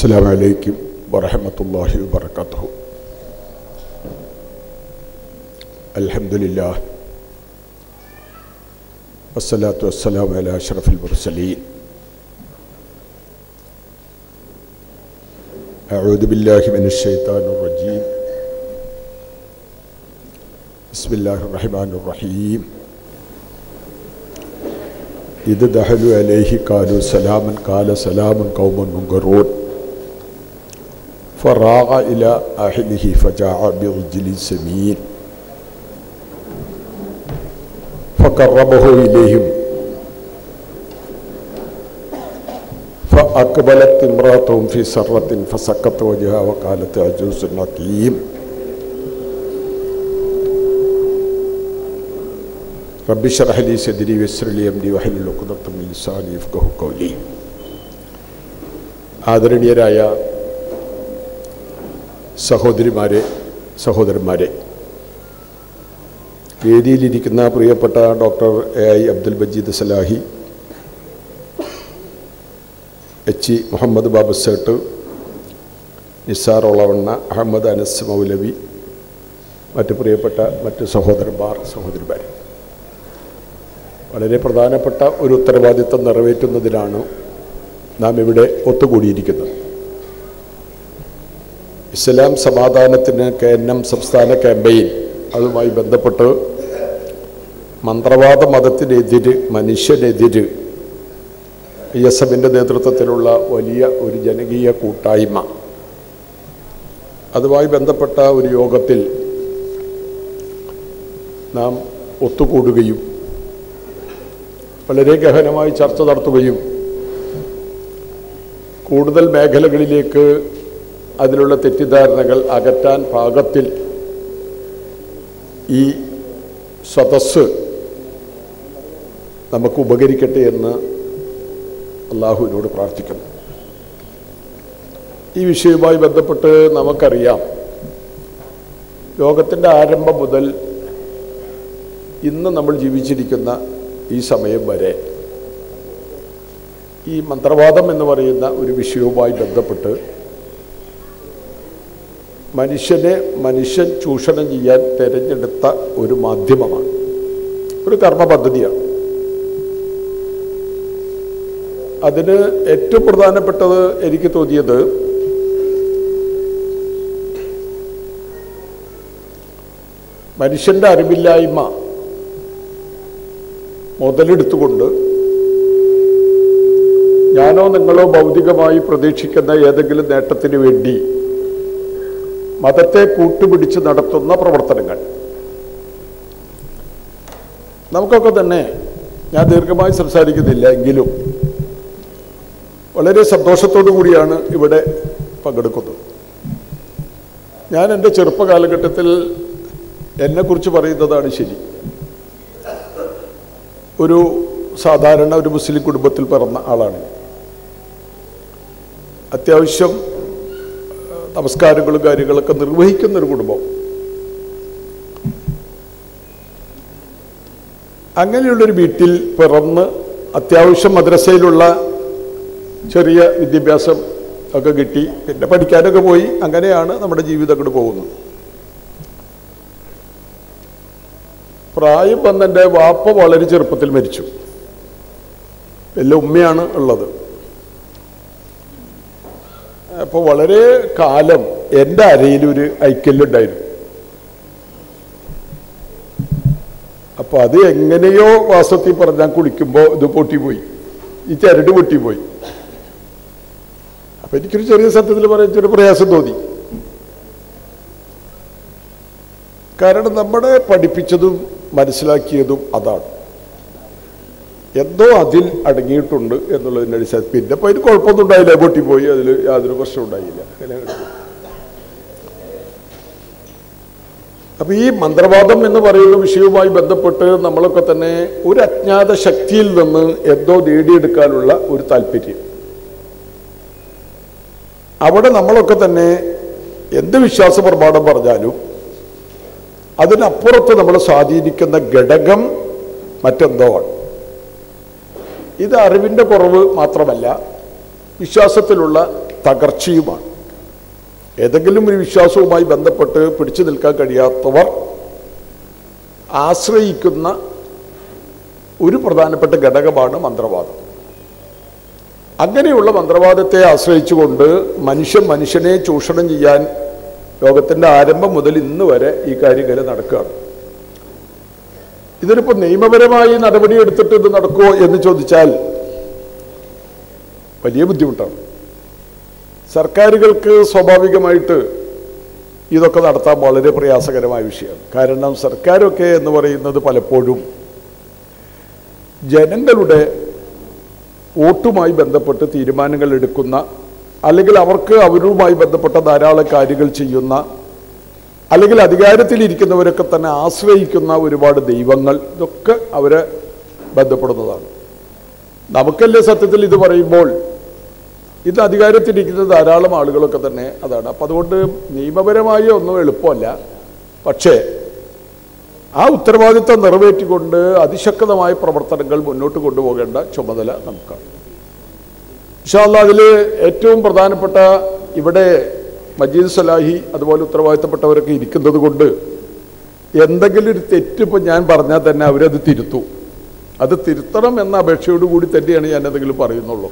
السلام عليكم ورحمة الله وبركاته. الحمد لله. والصلاة والسلام على أشرف المرسلين. أعوذ بالله من الشيطان الرجيم. بسم الله الرحمن الرحيم. إذ دخلوا عليه قالوا سلاما قال سلام قوم منكرون. فراغ إلى أهله فجاء برجل سمين فقربه إليهم فأقبلت امرأتهم في سرة فسكت وجهها وقالت عجوز عقيم رب اشرح لي صدري ويسر لي أمري واحلل عقدة من لساني يفقهوا قولي ആദരണീയരായ സഹോദരിമാരെ സഹോദരന്മാരെ. വേദിയിലിരിക്കുന്ന പ്രിയപ്പെട്ട doctor A I Abdul Majeed Salahi H E Muhammad Babusait Nisar Olavanna Ahammad Anas Moulavi മറ്റ് പ്രിയപ്പെട്ട മറ്റ് സഹോദരന്മാർ സഹോദരിമാർ വളരെ പ്രധാനപ്പെട്ട ഒരു ഉത്തരവാദിത്വം നിറവേറ്റുന്നതിനാണ് നാം ഇവിടെ ഒത്തുകൂടിയിരിക്കുന്നത്. ഇസ്ലാം സമാധാനത്തിന് കെ എൻ എം സംസ്ഥാന ക്യാമ്പയിൻ. അതുമായി ബന്ധപ്പെട്ട് മന്ത്രവാദ മതത്തിനെതിര് മനുഷ്യനെതിര് ഐ എസ് എമ്മിന്റെ നേതൃത്വത്തിലുള്ള വലിയ ഒരു ജനകീയ കൂട്ടായ്മ. അതുമായി ബന്ധപ്പെട്ട ഒരു യോഗത്തിൽ നാം ഒത്തുകൂടുകയും വളരെ ഗഹനമായി ചർച്ച നടത്തുകയും കൂടുതൽ മേഖലകളിലേക്ക് അതിലുള്ള തെറ്റിദ്ധാരണകൾ അകറ്റാൻ പാകത്തിൽ ഈ സദസ് നമുക്ക് ഉപകരിക്കട്ടെ എന്ന് അള്ളാഹുവിനോട് പ്രാർത്ഥിക്കുന്നു. ഈ വിഷയവുമായി ബന്ധപ്പെട്ട് നമുക്കറിയാം ലോകത്തിന്റെ ആരംഭം മുതൽ ഇന്ന് നമ്മൾ ജീവിച്ചിരിക്കുന്ന ഈ സമയം വരെ ഈ മന്ത്രവാദം എന്ന് പറയുന്ന ഒരു വിഷയവുമായി ബന്ധപ്പെട്ട് മനുഷ്യനെ മനുഷ്യൻ ചൂഷണം ചെയ്യാൻ തിരഞ്ഞെടുത്ത ഒരു മാധ്യമമാണ്. ഒരു കർമ്മ പദ്ധതിയാണ്. അതിന് ഏറ്റവും പ്രധാനപ്പെട്ടത് എനിക്ക് തോന്നിയത് മനുഷ്യന്റെ അറിവില്ലായ്മ മുതലെടുത്തുകൊണ്ട് ഞാനോ നിങ്ങളോ ഭൗതികമായി പ്രതീക്ഷിക്കുന്ന ഏതെങ്കിലും നേട്ടത്തിന് വേണ്ടി മതത്തെ കൂട്ടുപിടിച്ച് നടത്തുന്ന പ്രവർത്തനങ്ങൾ. നമുക്കൊക്കെ തന്നെ ഞാൻ ദീർഘമായി സംസാരിക്കുന്നില്ല എങ്കിലും വളരെ സന്തോഷത്തോടു കൂടിയാണ് ഇവിടെ പങ്കെടുക്കുന്നത്. ഞാൻ എന്റെ ചെറുപ്പകാലഘട്ടത്തിൽ എന്നെക്കുറിച്ച് പറയുന്നതാണ് ശരി. ഒരു സാധാരണ ഒരു മുസ്ലിം കുടുംബത്തിൽ പിറന്ന ആളാണ് അത്യാവശ്യം നമസ്കാരങ്ങളും കാര്യങ്ങളൊക്കെ നിർവഹിക്കുന്ന ഒരു കുടുംബം. അങ്ങനെയുള്ളൊരു വീട്ടിൽ പിറന്ന് അത്യാവശ്യം മദ്രസയിലുള്ള ചെറിയ വിദ്യാഭ്യാസം ഒക്കെ കിട്ടി. പിന്നെ പഠിക്കാനൊക്കെ പോയി. അങ്ങനെയാണ് നമ്മുടെ ജീവിതം അങ്ങോട്ട് പോകുന്നത്. പ്രായം വന്നെന്റെ വാപ്പ വളരെ ചെറുപ്പത്തിൽ മരിച്ചു. വലിയ ഉമ്മയാണ് ഉള്ളത്. അപ്പോൾ വളരെ കാലം എന്റെ അരയിലൊരു ഐക്കല്ലുണ്ടായിരുന്നു അപ്പോൾ അത് എങ്ങനെയോ വാസത്തിൽ പറഞ്ഞാൽ കുളിക്കുമ്പോൾ ഇത് പൊട്ടിപ്പോയി. ഈ ചരട് പൊട്ടിപ്പോയി. അപ്പം എനിക്കൊരു ചെറിയ സത്യത്തിൽ പറയാൻ ചെറിയ പ്രയാസം തോന്നി. കാരണം നമ്മളെ പഠിപ്പിച്ചതും മനസ്സിലാക്കിയതും അതാണ്. എന്തോ അതിൽ അടങ്ങിയിട്ടുണ്ട് എന്നുള്ളതിന്റെ അടിസ്ഥാനത്തിൽ. പിന്നെ ഇപ്പോൾ അതിന് കുഴപ്പമൊന്നും ഉണ്ടായില്ല. പൊട്ടിപ്പോയി. അതിൽ യാതൊരു പ്രശ്നം ഉണ്ടായില്ല. അപ്പം ഈ മന്ത്രവാദം എന്ന് പറയുന്ന വിഷയവുമായി ബന്ധപ്പെട്ട് നമ്മളൊക്കെ തന്നെ ഒരു അജ്ഞാത ശക്തിയിൽ നിന്ന് എന്തോ നേടിയെടുക്കാനുള്ള ഒരു താല്പര്യം. അവിടെ നമ്മളൊക്കെ തന്നെ എന്ത് വിശ്വാസ പ്രമാണം പറഞ്ഞാലും അതിനപ്പുറത്ത് നമ്മൾ സ്വാധീനിക്കുന്ന ഘടകം മറ്റെന്തോ ആണ്. ഇത് അറിവിന്റെ കുറവ് മാത്രമല്ല വിശ്വാസത്തിലുള്ള തകർച്ചയുമാണ്. ഏതെങ്കിലും ഒരു വിശ്വാസവുമായി ബന്ധപ്പെട്ട് പിടിച്ചു നിൽക്കാൻ കഴിയാത്തവർ ആശ്രയിക്കുന്ന ഒരു പ്രധാനപ്പെട്ട ഘടകമാണ് മന്ത്രവാദം. അങ്ങനെയുള്ള മന്ത്രവാദത്തെ ആശ്രയിച്ചുകൊണ്ട് മനുഷ്യൻ മനുഷ്യനെ ചൂഷണം ചെയ്യാൻ ലോകത്തിന്റെ ആരംഭം മുതൽ ഇന്ന് വരെ ഈ കാര്യങ്ങൾ നടക്കുകയാണ്. ഇതിനിപ്പോൾ നിയമപരമായി നടപടി എടുത്തിട്ട് ഇത് നടക്കുമോ എന്ന് ചോദിച്ചാൽ വലിയ ബുദ്ധിമുട്ടാണ്. സർക്കാരുകൾക്ക് സ്വാഭാവികമായിട്ട് ഇതൊക്കെ നടത്താൻ വളരെ പ്രയാസകരമായ വിഷയമാണ്. കാരണം സർക്കാരൊക്കെ എന്ന് പറയുന്നത് പലപ്പോഴും ജനങ്ങളുടെ വോട്ടുമായി ബന്ധപ്പെട്ട് തീരുമാനങ്ങൾ എടുക്കുന്ന അല്ലെങ്കിൽ അവർക്ക് അവരുമായി ബന്ധപ്പെട്ട ധാരാളം കാര്യങ്ങൾ ചെയ്യുന്ന അല്ലെങ്കിൽ അധികാരത്തിലിരിക്കുന്നവരൊക്കെ തന്നെ ആശ്രയിക്കുന്ന ഒരുപാട് ദൈവങ്ങൾ ഇതൊക്കെ അവരെ ബന്ധപ്പെടുന്നതാണ്. നമുക്കല്ലേ സത്യത്തിൽ ഇത് പറയുമ്പോൾ ഇത് അധികാരത്തിലിരിക്കുന്ന ധാരാളം ആളുകളൊക്കെ തന്നെ അതാണ്. അപ്പം അതുകൊണ്ട് നിയമപരമായ ഒന്നും എളുപ്പമല്ല. പക്ഷേ ആ ഉത്തരവാദിത്തം നിറവേറ്റിക്കൊണ്ട് അതിശക്തമായ പ്രവർത്തനങ്ങൾ മുന്നോട്ട് കൊണ്ടുപോകേണ്ട ചുമതല നമുക്കാണ്. പക്ഷേ അതിൽ ഏറ്റവും പ്രധാനപ്പെട്ട ഇവിടെ മജീദ് സലാഹി അതുപോലെ ഉത്തരവാദിത്തപ്പെട്ടവരൊക്കെ ഇരിക്കുന്നത് കൊണ്ട് എന്തെങ്കിലും ഒരു തെറ്റിപ്പോൾ ഞാൻ പറഞ്ഞാൽ തന്നെ അവരത് തിരുത്തു. അത് തിരുത്തണം എന്ന അപേക്ഷയോട് കൂടി തന്നെയാണ് ഞാൻ എന്തെങ്കിലും പറയുന്നുള്ളൂ.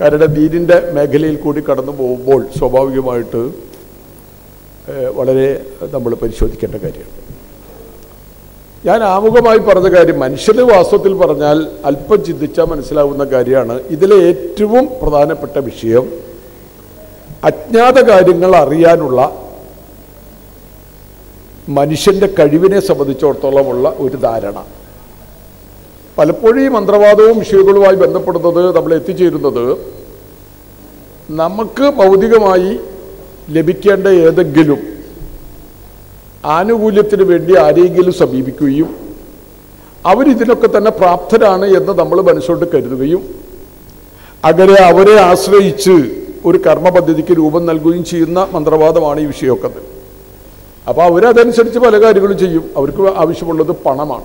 കാരണം ദീനിന്റെ മേഖലയിൽ കൂടി കടന്നു പോകുമ്പോൾ സ്വാഭാവികമായിട്ട് വളരെ നമ്മൾ പരിശോധിക്കേണ്ട കാര്യമാണ് ഞാൻ ആമുഖമായി പറഞ്ഞ കാര്യം മനുഷ്യന് വാസ്തവത്തിൽ പറഞ്ഞാൽ അല്പം ചിന്തിച്ചാൽ മനസ്സിലാവുന്ന കാര്യമാണ്. ഇതിലെ ഏറ്റവും പ്രധാനപ്പെട്ട വിഷയം അജ്ഞാത കാര്യങ്ങൾ അറിയാനുള്ള മനുഷ്യന്റെ കഴിവിനെ സംബന്ധിച്ചിടത്തോളമുള്ള ഒരു ധാരണ. പലപ്പോഴും ഈ മന്ത്രവാദവും വിഷയങ്ങളുമായി ബന്ധപ്പെടുന്നത് നമ്മൾ എത്തിച്ചേരുന്നത് നമുക്ക് ഭൗതികമായി ലഭിക്കേണ്ട ഏതെങ്കിലും ആനുകൂല്യത്തിന് വേണ്ടി ആരെയെങ്കിലും സമീപിക്കുകയും അവരിതിനൊക്കെ തന്നെ പ്രാപ്തരാണ് എന്ന് നമ്മൾ മനസ്സുകൊണ്ട് കരുതുകയും അങ്ങനെ അവരെ ആശ്രയിച്ച് ഒരു കർമ്മ പദ്ധതിക്ക് രൂപം നൽകുകയും ചെയ്യുന്ന മന്ത്രവാദമാണ് ഈ വിഷയമൊക്കെ. അപ്പോൾ അവരതനുസരിച്ച് പല കാര്യങ്ങളും ചെയ്യും. അവർക്ക് ആവശ്യമുള്ളത് പണമാണ്.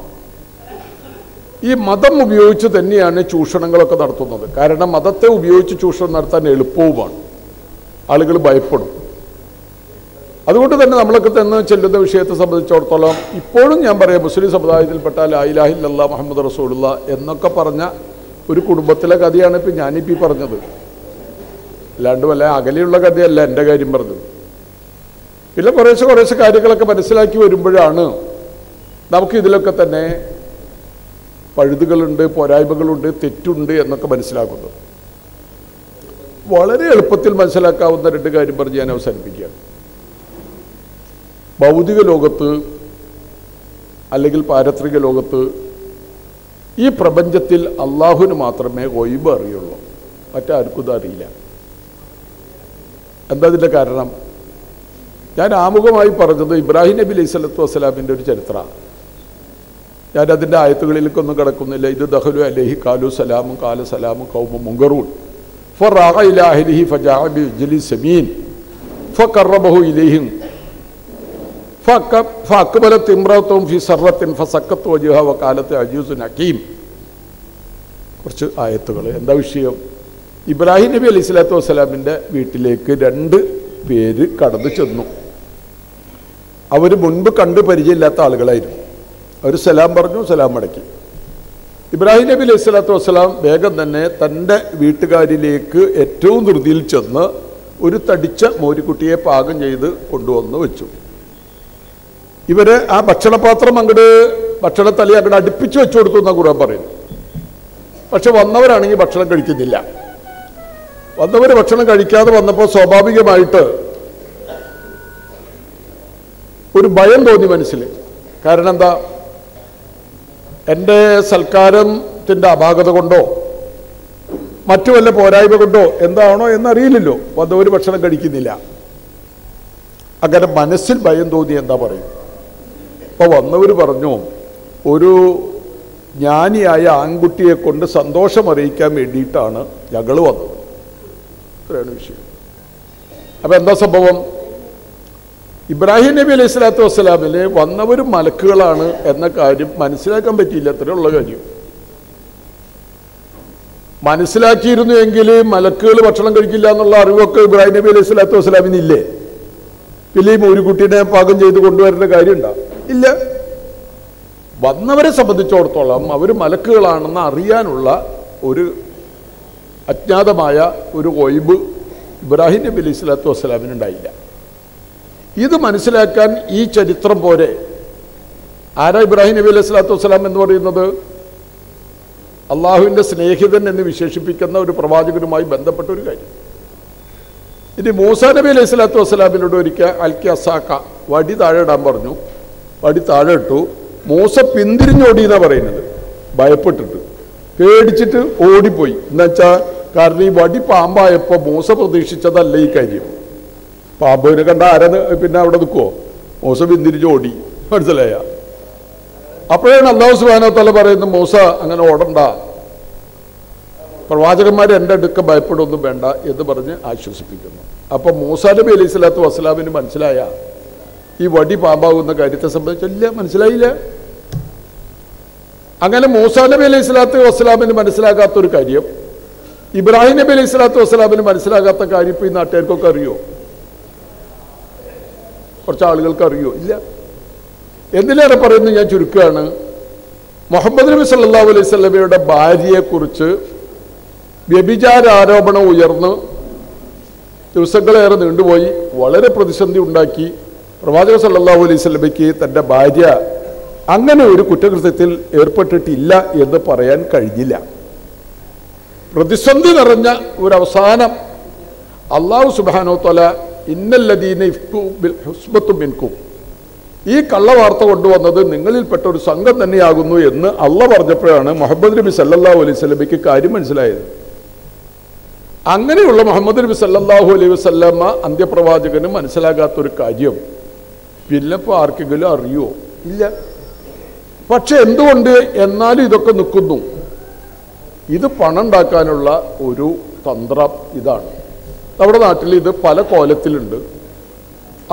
ഈ മതം ഉപയോഗിച്ച് തന്നെയാണ് ചൂഷണങ്ങളൊക്കെ നടത്തുന്നത്. കാരണം മതത്തെ ഉപയോഗിച്ച് ചൂഷണം നടത്താൻ എളുപ്പവുമാണ്. ആളുകൾ ഭയപ്പെടും. അതുകൊണ്ട് തന്നെ നമ്മളൊക്കെ തന്നെ ചെല്ലുന്ന വിഷയത്തെ സംബന്ധിച്ചിടത്തോളം ഇപ്പോഴും ഞാൻ പറയാം മുസ്ലിം സമുദായത്തിൽപ്പെട്ട ലായിലാഹില്ല മുഹമ്മദ് റസൂലുള്ള എന്നൊക്കെ പറഞ്ഞ ഒരു കുടുംബത്തിലെ കഥയാണ് ഇപ്പം ഞാനിപ്പോൾ ഈ പറഞ്ഞത്. അല്ലാണ്ട് വല്ല അകലെയുള്ള കഥയല്ല എന്റെ കാര്യം പറഞ്ഞത് പിന്നെ കുറേശ്ശെ കുറേശ്ശെ കാര്യങ്ങളൊക്കെ മനസ്സിലാക്കി വരുമ്പോഴാണ് നമുക്ക് ഇതിലൊക്കെ തന്നെ പഴുതുകളുണ്ട് പോരായ്മകളുണ്ട് തെറ്റുണ്ട് എന്നൊക്കെ മനസ്സിലാക്കുന്നത് വളരെ എളുപ്പത്തിൽ മനസ്സിലാക്കാവുന്ന രണ്ട് കാര്യം പറഞ്ഞ് ഞാൻ അവസാനിപ്പിക്കുകയാണ്. ഭൗതിക ലോകത്ത് അല്ലെങ്കിൽ പാരത്രിക ലോകത്ത് ഈ പ്രപഞ്ചത്തിൽ അള്ളാഹുവിന് മാത്രമേ ഒയിബ് അറിയുള്ളൂ. മറ്റാർക്കും ഇത് അറിയില്ല. എന്താ ഇതിന്റെ കാരണം? ഞാൻ ആമുഖമായി പറഞ്ഞത് ഇബ്രാഹിം നബി അലൈഹി സ്വലത്തു വസ്സലാമിന്റെ ഒരു ചരിത്രമാണ്. ഞാൻ അതിന്റെ ആയത്തുകളിലേക്കൊന്നും കിടക്കുന്നില്ല. ഇത് ദഹലു അലഹി കാലു സലാമും കാല സലാമും കൗമു മുങ്കറൂൺ. ഫർ ഇലാ അഹ്ലിഹി ഫജാഅ ബിജ്ലി സമീൻ. ഫഖറബഹു ഇലൈഹിം. ഫക- ഫഅക്ബലത് ഇംറഅത്തും ഫി കുറച്ച് ആയത്തുകൾ. എന്താ വിഷയം? ഇബ്രാഹിം നബി അലൈഹി സ്വലാത്തു വസ്സലാമിന്റെ വീട്ടിലേക്ക് രണ്ട് പേര് കടന്നു ചെന്നു. അവർ മുൻപ് കണ്ട് പരിചയമില്ലാത്ത ആളുകളായിരുന്നു. അവർ സലാം പറഞ്ഞു സലാം മടക്കി ഇബ്രാഹിം നബി അലൈഹി സ്വലാത്തു വസ്സലാം വേഗം തന്നെ തന്റെ വീട്ടുകാരിലേക്ക് ഏറ്റവും ധൃതിയിൽ ചെന്ന് ഒരു തടിച്ച മോരിക്കുട്ടിയെ പാകം ചെയ്ത് കൊണ്ടുവന്ന് വെച്ചു. ഇവർ ആ ഭക്ഷണപാത്രം അങ്ങോട്ട് ഭക്ഷണത്തലി അങ്ങോട്ട് അടുപ്പിച്ച് വെച്ചു കൊടുത്തു എന്നാണ് ഖുർആൻ പറയുന്നു പക്ഷെ വന്നവരാണെങ്കിൽ ഭക്ഷണം കഴിക്കുന്നില്ല. വന്നവർ ഭക്ഷണം കഴിക്കാതെ വന്നപ്പോൾ സ്വാഭാവികമായിട്ട് ഒരു ഭയം തോന്നി മനസ്സിൽ കാരണം എന്താ? എന്റെ സൽക്കാരത്തിന്റെ അപാകത കൊണ്ടോ മറ്റു വല്ല പോരായ്മ കൊണ്ടോ എന്താണോ എന്നറിയില്ലല്ലോ. വന്നവർ ഭക്ഷണം കഴിക്കുന്നില്ല. അങ്ങനെ മനസ്സിൽ ഭയം തോന്നി എന്താ പറയും? അപ്പോൾ വന്നവർ പറഞ്ഞു ഒരു ജ്ഞാനിയായ ആൺകുട്ടിയെ കൊണ്ട് സന്തോഷം അറിയിക്കാൻ വേണ്ടിയിട്ടാണ് ഞങ്ങൾ വന്നത്. ഇത്രയാണ് വിഷയം. അപ്പം എന്താ സംഭവം? ഇബ്രാഹിം നബി അലൈഹി സ്വലാത്തു വസ്സലാമിൽ വന്നവരും മലക്കുകളാണ് എന്ന കാര്യം മനസ്സിലാക്കാൻ പറ്റിയില്ല. അത്രയുള്ള കാര്യം. മനസ്സിലാക്കിയിരുന്നു എങ്കിൽ മലക്കുകൾ ഭക്ഷണം കഴിക്കില്ല എന്നുള്ള അറിവൊക്കെ ഇബ്രാഹിം നബി അലൈഹി സ്വലാത്തു വസ്സലാമിനില്ലേ പിന്നെ ഈ കുട്ടീനെ പാകം ചെയ്ത് കൊണ്ടുവരേണ്ട കാര്യമുണ്ടോ? ഇല്ല. വന്നവരെ സംബന്ധിച്ചിടത്തോളം അവർ മലക്കുകളാണെന്ന് അറിയാനുള്ള ഒരു അജ്ഞാതമായ ഒരു ഒയിബ് ഇബ്രാഹിം നബി അലൈഹി സ്വലാത്തു വസ്സലാമിനുണ്ടായില്ല ഇത് മനസ്സിലാക്കാൻ ഈ ചരിത്രം പോലെ ആരാ ഇബ്രാഹിം നബി അലൈഹി സ്വലാത്തു വസ്സലാം എന്ന് പറയുന്നത്? അള്ളാഹുവിന്റെ സ്നേഹിതൻ എന്ന് വിശേഷിപ്പിക്കുന്ന ഒരു പ്രവാചകനുമായി ബന്ധപ്പെട്ട ഒരു കാര്യം. ഇനി മൂസാ നബി അലൈഹി സ്വലാത്തു വസ്സലാമിനോട് ഒരിക്കൽ അൽക്കി അസാക്ക വടി താഴെ ഇടാൻ പറഞ്ഞു. വടി താഴെ ഇട്ടു. മൂസ പിന്തിരിഞ്ഞോടി എന്നാണ് പറയുന്നത്. ഭയപ്പെട്ടിട്ട്. പേടിച്ചിട്ട് ഓടിപ്പോയി. എന്നുവെച്ചാൽ കാരണം ഈ വടി പാമ്പായപ്പോൾ മൂസ പ്രതീക്ഷിച്ചതല്ല ഈ കാര്യം. പാമ്പിനെ കണ്ട ആരാ പിന്നെ അവിടെ നിൽക്കുമോ മൂസ പിന്തിരിച്ച് ഓടി മനസ്സിലായ? അപ്പോഴാണ് അള്ളാഹു സുബാനോ തല പറയുന്നത് മൂസ അങ്ങനെ ഓടണ്ട. പ്രവാചകന്മാർ എന്റെ അടുക്ക ഭയപ്പെടുമൊന്നും വേണ്ട എന്ന് പറഞ്ഞ് ആശ്വസിപ്പിക്കുന്നു. അപ്പൊ മൂസ നബി അലൈഹി സ്വലാത്തു മനസ്സിലായ? ഈ വടി പാമ്പാകുന്ന കാര്യത്തെ സംബന്ധിച്ചില്ല മനസ്സിലായില്ല. അങ്ങനെ മൂസ നബി അലൈഹി സ്വലാത്തു വസ്സലാമിന് കാര്യം ഇബ്രാഹിം നബി അലൈഹി സ്വലാത്തു വസ്സലാമിന് മനസ്സിലാകാത്ത കാര്യം ഇപ്പൊ ഈ നാട്ടുകാർക്കൊക്കെ അറിയോ? കുറച്ച് ആളുകൾക്ക് അറിയോ? ഇല്ല. എന്തിനേറെ പറയുന്നത് ഞാൻ ചുരുക്കുകയാണ്? മുഹമ്മദ് നബി സല്ലാ അലൈഹി സ്വലമയുടെ ഭാര്യയെക്കുറിച്ച് വ്യഭിചാര ആരോപണം ഉയർന്ന് ദിവസങ്ങളേറെ നീണ്ടുപോയി വളരെ പ്രതിസന്ധി ഉണ്ടാക്കി. പ്രവാചക സല്ലല്ലാഹു അലൈഹി സ്വലമയ്ക്ക് തന്റെ ഭാര്യ അങ്ങനെ ഒരു കുറ്റകൃത്യത്തിൽ ഏർപ്പെട്ടിട്ടില്ല എന്ന് പറയാൻ കഴിഞ്ഞില്ല. പ്രതിസന്ധി നിറഞ്ഞ ഒരു അവസാനം അള്ളാഹു സുബാനോ തല ഇന്നല്ലദീന ഹുസ്ബത്തും മിൻകും. ഈ കള്ളവാർത്ത കൊണ്ടുവന്നത് നിങ്ങളിൽപ്പെട്ട ഒരു സംഘം തന്നെയാകുന്നു എന്ന് അള്ള പറഞ്ഞപ്പോഴാണ് മുഹമ്മദ് നബി സല്ലല്ലാഹു അലൈഹി സ്വലമയ്ക്ക് കാര്യം മനസ്സിലായത്. അങ്ങനെയുള്ള മുഹമ്മദ് നബി സല്ലാഹു അലൈഹി വസല്ലമ അന്ത്യപ്രവാചകന് മനസ്സിലാകാത്തൊരു കാര്യം. പിന്നെ ഇപ്പോൾ ആർക്കെങ്കിലും അറിയോ? ഇല്ല. പക്ഷെ എന്തുകൊണ്ട് എന്നാലും ഇതൊക്കെ നിൽക്കുന്നു. ഇത് പണം ഉണ്ടാക്കാനുള്ള ഒരു തന്ത്രം ഇതാണ്. നമ്മുടെ നാട്ടിൽ ഇത് പല കോലത്തിലുണ്ട്.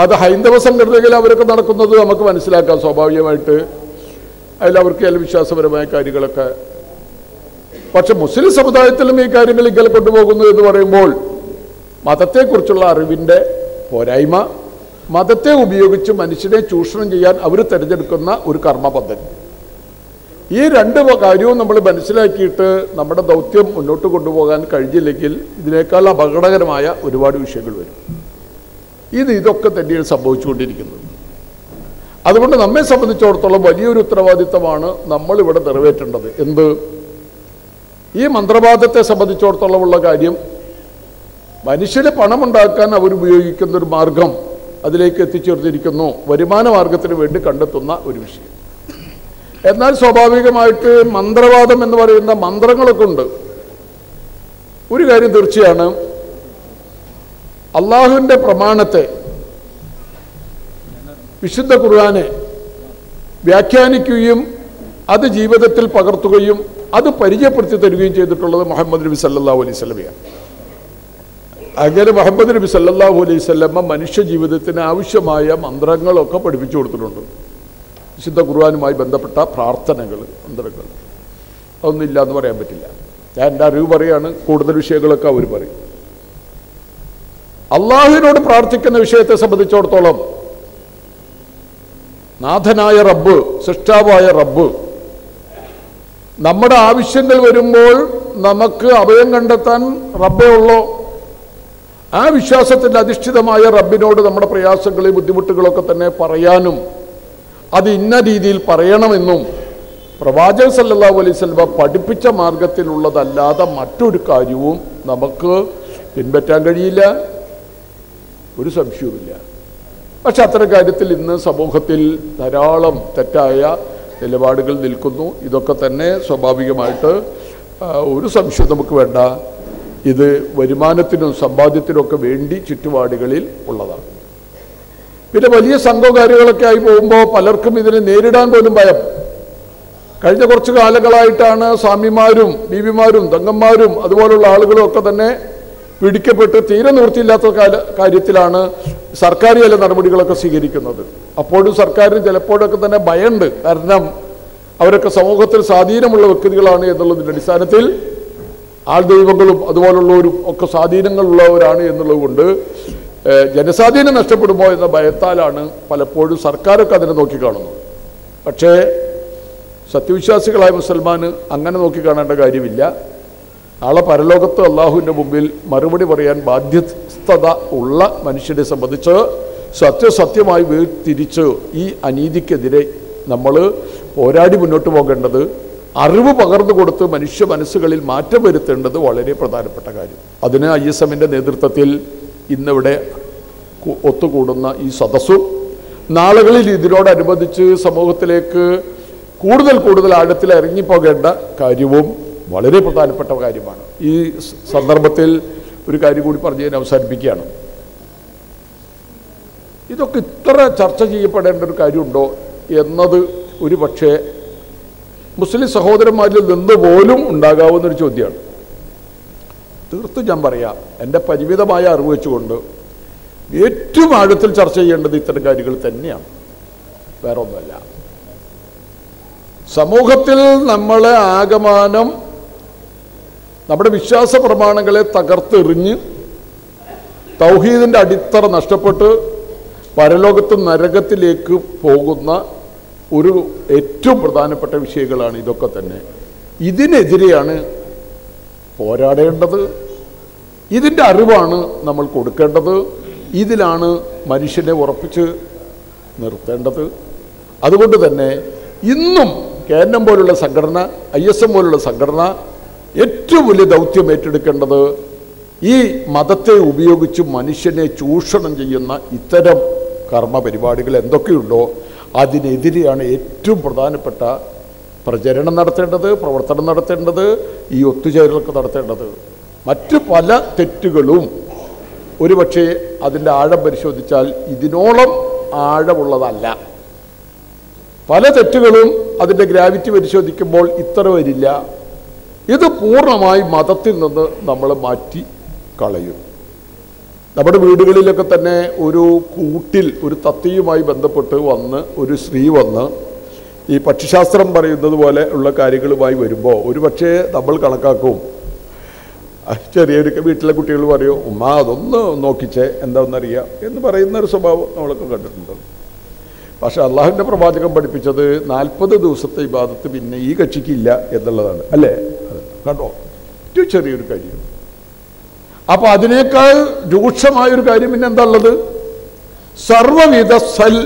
അത് ഹൈന്ദവ സംഘടനകളിൽ അവരൊക്കെ നടക്കുന്നത് നമുക്ക് മനസ്സിലാക്കാം സ്വാഭാവികമായിട്ട്. അതിൽ അവർക്ക് ചില വിശ്വാസപരമായ കാര്യങ്ങളൊക്കെ. പക്ഷെ മുസ്ലിം സമുദായത്തിലും ഈ കാര്യങ്ങൾ ഇങ്ങനെ കൊണ്ടുപോകുന്നു എന്ന് പറയുമ്പോൾ മതത്തെക്കുറിച്ചുള്ള അറിവിന്റെ പോരായ്മ മതത്തെ ഉപയോഗിച്ച് മനുഷ്യനെ ചൂഷണം ചെയ്യാൻ അവർ തിരഞ്ഞെടുക്കുന്ന ഒരു കർമ്മ പദ്ധതി ഈ രണ്ട് കാര്യവും നമ്മൾ മനസ്സിലാക്കിയിട്ട് നമ്മുടെ ദൗത്യം മുന്നോട്ട് കൊണ്ടുപോകാൻ കഴിഞ്ഞില്ലെങ്കിൽ ഇതിനേക്കാൾ അപകടകരമായ ഒരുപാട് വിഷയങ്ങൾ വരും. ഇത് ഇതൊക്കെ തന്നെയാണ് സംഭവിച്ചുകൊണ്ടിരിക്കുന്നത്. അതുകൊണ്ട് നമ്മെ സംബന്ധിച്ചിടത്തോളം വലിയൊരു ഉത്തരവാദിത്തമാണ് നമ്മൾ ഇവിടെ നിറവേറ്റേണ്ടത്. എന്ത്? ഈ മന്ത്രവാദത്തെ സംബന്ധിച്ചിടത്തോളമുള്ള കാര്യം മനുഷ്യന് പണമുണ്ടാക്കാൻ അവർ ഉപയോഗിക്കുന്ന ഒരു മാർഗം അതിലേക്ക് എത്തിച്ചേർന്നിരിക്കുന്നു. വരുമാന മാർഗത്തിന് വേണ്ടി കണ്ടെത്തുന്ന ഒരു വിഷയം. എന്നാൽ സ്വാഭാവികമായിട്ട് മന്ത്രവാദം എന്ന് പറയുന്ന മന്ത്രങ്ങളൊക്കെ ഉണ്ട്. ഒരു കാര്യം തീർച്ചയാണ്. അള്ളാഹുവിന്റെ പ്രമാണത്തെ വിശുദ്ധ ഖുർആനെ വ്യാഖ്യാനിക്കുകയും അത് ജീവിതത്തിൽ പകർത്തുകയും അത് പരിചയപ്പെടുത്തി തരികയും ചെയ്തിട്ടുള്ളത് മുഹമ്മദ് നബി സല്ലാഹു അലൈഹി സ്വലമയാണ് അങ്ങനെ മുഹമ്മദ് നബി സല്ലാഹു അലൈഹി സ്വലമ്മ മനുഷ്യ ജീവിതത്തിന് ആവശ്യമായ മന്ത്രങ്ങളൊക്കെ പഠിപ്പിച്ചു കൊടുത്തിട്ടുണ്ട്. വിശുദ്ധ ഖുർആനുമായി ബന്ധപ്പെട്ട പ്രാർത്ഥനകൾ മന്ത്രങ്ങൾ. അതൊന്നുമില്ല എന്ന് പറയാൻ പറ്റില്ല. ഞാൻ എന്റെ അറിവ് പറയാണ് കൂടുതൽ വിഷയങ്ങളൊക്കെ അവർ പറയും. അള്ളാഹുവിനോട് പ്രാർത്ഥിക്കുന്ന വിഷയത്തെ സംബന്ധിച്ചിടത്തോളം നാഥനായ റബ്ബ് സൃഷ്ടാവായ റബ്ബ് നമ്മുടെ ആവശ്യങ്ങൾ വരുമ്പോൾ നമുക്ക് അഭയം കണ്ടെത്താൻ റബ്ബേ ഉള്ളോ? ആ വിശ്വാസത്തിൽ അധിഷ്ഠിതമായ റബ്ബിനോട് നമ്മുടെ പ്രയാസങ്ങളെ ബുദ്ധിമുട്ടുകളൊക്കെ തന്നെ പറയാനും അത് ഇന്ന രീതിയിൽ പറയണമെന്നും പ്രവാചകൻ സല്ലാ അലൈഹി വസല്ലമ പഠിപ്പിച്ച മാർഗത്തിലുള്ളതല്ലാതെ മറ്റൊരു കാര്യവും നമുക്ക് പിൻപറ്റാൻ കഴിയില്ല. ഒരു സംശയവുമില്ല. പക്ഷെ അത്തരം കാര്യത്തിൽ ഇന്ന് സമൂഹത്തിൽ ധാരാളം തെറ്റായ നിലപാടുകൾ നിൽക്കുന്നു. ഇതൊക്കെ തന്നെ സ്വാഭാവികമായിട്ട് ഒരു സംശയം നമുക്ക് വേണ്ട. ഇത് വരുമാനത്തിനും സമ്പാദ്യത്തിനും ഒക്കെ വേണ്ടി ചുറ്റുപാടുകളിൽ ഉള്ളതാണ്. പിന്നെ വലിയ സംഘകാരികളൊക്കെ ആയി പോകുമ്പോൾ പലർക്കും ഇതിനെ നേരിടാൻ പോലും ഭയം. കഴിഞ്ഞ കുറച്ച് കാലങ്ങളായിട്ടാണ് സ്വാമിമാരും ബീവിമാരും തങ്ങന്മാരും അതുപോലുള്ള ആളുകളും ഒക്കെ തന്നെ പിടിക്കപ്പെട്ട് തീരെ നിവൃത്തിയില്ലാത്ത കാല കാര്യത്തിലാണ് സർക്കാർ ചില നടപടികളൊക്കെ സ്വീകരിക്കുന്നത്. അപ്പോഴും സർക്കാരിന് ചിലപ്പോഴൊക്കെ തന്നെ ഭയമുണ്ട് കാരണം അവരൊക്കെ സമൂഹത്തിൽ സ്വാധീനമുള്ള വ്യക്തികളാണ് എന്നുള്ളതിന്റെ അടിസ്ഥാനത്തിൽ ആൾ ദൈവങ്ങളും അതുപോലുള്ളവരും ഒക്കെ സ്വാധീനങ്ങളുള്ളവരാണ് എന്നുള്ളത് കൊണ്ട് ജനസ്വാധീനം നഷ്ടപ്പെടുമോ എന്ന ഭയത്താലാണ് പലപ്പോഴും സർക്കാരൊക്കെ അതിനെ നോക്കിക്കാണുന്നത്. പക്ഷേ സത്യവിശ്വാസികളായ മുസൽമാന് അങ്ങനെ നോക്കിക്കാണേണ്ട കാര്യമില്ല. നാളെ പരലോകത്ത് അള്ളാഹുവിന്റെ മുമ്പിൽ മറുപടി പറയാൻ ബാധ്യസ്ഥത ഉള്ള മനുഷ്യനെ സംബന്ധിച്ച് സത്യസത്യമായി വേർതിരിച്ച് ഈ അനീതിക്കെതിരെ നമ്മൾ പോരാടി മുന്നോട്ട് പോകേണ്ടത് അറിവ് പകർന്നു കൊടുത്ത് മനുഷ്യ മനസ്സുകളിൽ മാറ്റം വരുത്തേണ്ടത് വളരെ പ്രധാനപ്പെട്ട കാര്യം. അതിന് ഐ എസ് എമ്മിന്റെ നേതൃത്വത്തിൽ ഇന്നിവിടെ ഒത്തുകൂടുന്ന ഈ സദസ്സും. നാളുകളിൽ ഇതിനോടനുബന്ധിച്ച് സമൂഹത്തിലേക്ക് കൂടുതൽ കൂടുതൽ ആഴത്തിൽ ഇറങ്ങിപ്പോകേണ്ട കാര്യവും വളരെ പ്രധാനപ്പെട്ട കാര്യമാണ്. ഈ സന്ദർഭത്തിൽ ഒരു കാര്യം കൂടി പറഞ്ഞു ഞാൻ അവസാനിപ്പിക്കുകയാണ്. ഇതൊക്കെ ഇത്ര ചർച്ച ചെയ്യപ്പെടേണ്ട ഒരു കാര്യമുണ്ടോ എന്നത് ഒരു പക്ഷേ മുസ്ലിം സഹോദരന്മാരിൽ നിന്ന് പോലും ഉണ്ടാകാവുന്നൊരു ചോദ്യമാണ്. തീർത്തും ഞാൻ പറയാം. എന്റെ പരിമിതമായ അറിവ് വെച്ചുകൊണ്ട് ഏറ്റവും ആഴത്തിൽ ചർച്ച ചെയ്യേണ്ടത് ഇത്തരം കാര്യങ്ങൾ തന്നെയാണ്. വേറെ ഒന്നുമല്ല സമൂഹത്തിൽ നമ്മളെ ആകമാനം നമ്മുടെ വിശ്വാസ പ്രമാണങ്ങളെ തകർത്തെറിഞ്ഞ് തൗഹീദിന്റെ അടിത്തറ നഷ്ടപ്പെട്ട് പരലോകത്ത് നരകത്തിലേക്ക് പോകുന്ന ഒരു ഏറ്റവും പ്രധാനപ്പെട്ട വിഷയങ്ങളാണ് ഇതൊക്കെ തന്നെ. ഇതിനെതിരെയാണ് പോരാടേണ്ടത്? ഇതിന്റെ അറിവാണ് നമ്മൾ കൊടുക്കേണ്ടത്. ഇതിലാണ് മനുഷ്യനെ ഉറപ്പിച്ച് നിർത്തേണ്ടത്. അതുകൊണ്ട് തന്നെ ഇന്നും കെ എൻ എം പോലുള്ള സംഘടന ഐ എസ് എം പോലുള്ള സംഘടന ഏറ്റവും വലിയ ദൗത്യം ഏറ്റെടുക്കേണ്ടത് ഈ മതത്തെ ഉപയോഗിച്ച് മനുഷ്യനെ ചൂഷണം ചെയ്യുന്ന ഇത്തരം കർമ്മ പരിപാടികൾ എന്തൊക്കെയുണ്ടോ അതിനെതിരെയാണ് ഏറ്റവും പ്രധാനപ്പെട്ട പ്രചരണം നടത്തേണ്ടത് പ്രവർത്തനം നടത്തേണ്ടത്. ഈ ഒത്തുചേരലൊക്കെ നടത്തേണ്ടത്. മറ്റ് പല തെറ്റുകളും ഒരുപക്ഷെ അതിന്റെ ആഴം പരിശോധിച്ചാൽ ഇതിനോളം ആഴമുള്ളതല്ല. പല തെറ്റുകളും അതിന്റെ ഗ്രാവിറ്റി പരിശോധിക്കുമ്പോൾ ഇത്ര വരില്ല. ഇത് പൂർണമായി മതത്തിൽ നിന്ന് നമ്മൾ മാറ്റി കളയും. നമ്മുടെ വീടുകളിലൊക്കെ തന്നെ ഒരു കൂട്ടിൽ ഒരു തത്തിയുമായി ബന്ധപ്പെട്ട് വന്ന് ഒരു സ്ത്രീ വന്ന് ഈ പക്ഷിശാസ്ത്രം പറയുന്നത് പോലെ ഉള്ള കാര്യങ്ങളുമായി വരുമ്പോൾ ഒരു പക്ഷേ നമ്മൾ കണക്കാക്കും. ചെറിയൊരു വീട്ടിലെ കുട്ടികൾ പറയും ഉമ്മ അതൊന്ന് നോക്കിച്ചേ എന്താണെന്നറിയാം? എന്ന് പറയുന്ന ഒരു സ്വഭാവം നമ്മളൊക്കെ കണ്ടിട്ടുണ്ട്. പക്ഷെ അള്ളാഹുവിന്റെ പ്രവാചകം പഠിപ്പിച്ചത് നാൽപ്പത് ദിവസത്തെ ഇബാദത്ത് പിന്നെ ഈ കക്ഷിക്കില്ല എന്നുള്ളതാണ്. അല്ലേ? കണ്ടോ? ഏറ്റവും ചെറിയൊരു കാര്യം. അപ്പോൾ അതിനേക്കാൾ രൂക്ഷമായൊരു കാര്യം പിന്നെ എന്താ ഉള്ളത്? സർവവിധ സൽ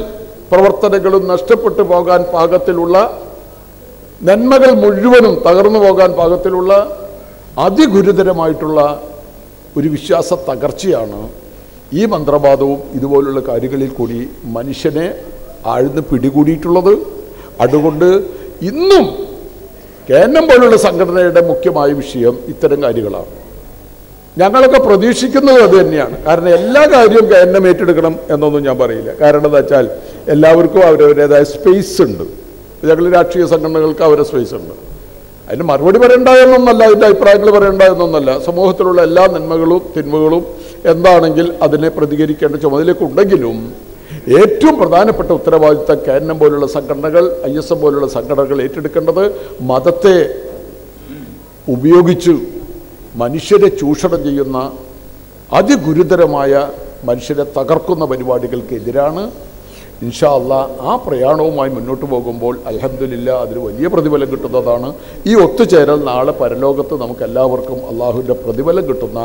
പ്രവർത്തനങ്ങളും നഷ്ടപ്പെട്ടു പോകാൻ പാകത്തിലുള്ള നന്മകൾ മുഴുവനും തകർന്നു പോകാൻ പാകത്തിലുള്ള അതിഗുരുതരമായിട്ടുള്ള ഒരു വിശ്വാസ തകർച്ചയാണ് ഈ മന്ത്രവാദവും ഇതുപോലുള്ള കാര്യങ്ങളിൽ കൂടി മനുഷ്യനെ ആഴ്ന്ന് പിടികൂടിയിട്ടുള്ളത്. അതുകൊണ്ട് ഇന്നും കേന്ദ്രം പോലുള്ള സംഘടനയുടെ മുഖ്യമായ വിഷയം ഇത്തരം കാര്യങ്ങളാണ്. ഞങ്ങളൊക്കെ പ്രതീക്ഷിക്കുന്നത് അത് തന്നെയാണ്. കാരണം എല്ലാ കാര്യവും എന്നെ ഏറ്റെടുക്കണം എന്നൊന്നും ഞാൻ പറയില്ല. കാരണം എന്താ വെച്ചാൽ എല്ലാവർക്കും അവരവരുടേതായ സ്പേസ് ഉണ്ട്. ഞങ്ങൾ രാഷ്ട്രീയ സംഘടനകൾക്ക് അവരുടെ സ്പേസ് ഉണ്ട്. അതിന് മറുപടി പറയണ്ട എന്നൊന്നല്ല അതിന്റെ അഭിപ്രായങ്ങൾ പറയണ്ട എന്നൊന്നല്ല സമൂഹത്തിലുള്ള എല്ലാ നന്മകളും തിന്മകളും എന്താണെങ്കിൽ അതിനെ പ്രതികരിക്കേണ്ട ചുമതലയൊക്കെ ഉണ്ടെങ്കിലും ഏറ്റവും പ്രധാനപ്പെട്ട ഉത്തരവാദിത്തം കേന്ദ്രം പോലുള്ള സംഘടനകൾ ഐ എസ് എം പോലുള്ള സംഘടനകൾ ഏറ്റെടുക്കേണ്ടത് മതത്തെ ഉപയോഗിച്ച് മനുഷ്യരെ ചൂഷണം ചെയ്യുന്ന അതിഗുരുതരമായ മനുഷ്യരെ തകർക്കുന്ന പരിപാടികൾക്കെതിരാണ് ഇൻഷാ അല്ല ആ പ്രയാണവുമായി മുന്നോട്ട് പോകുമ്പോൾ അലഹമില്ല അതിന് വലിയ പ്രതിഫലം കിട്ടുന്നതാണ്. ഈ ഒത്തുചേരൽ നാളെ പരലോകത്ത് നമുക്ക് എല്ലാവർക്കും അള്ളാഹുവിന്റെ പ്രതിഫലം കിട്ടുന്ന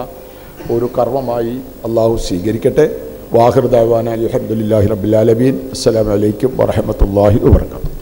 ഒരു കർമ്മമായി അള്ളാഹു സ്വീകരിക്കട്ടെ. വാഹൃദാവാന അലഹമുല്ലാഹി റബ്ബുലാലമീൻ അസ്സലാമലൈക്കും വാഹമത്തല്ലാഹി വാബർക്കാത്തു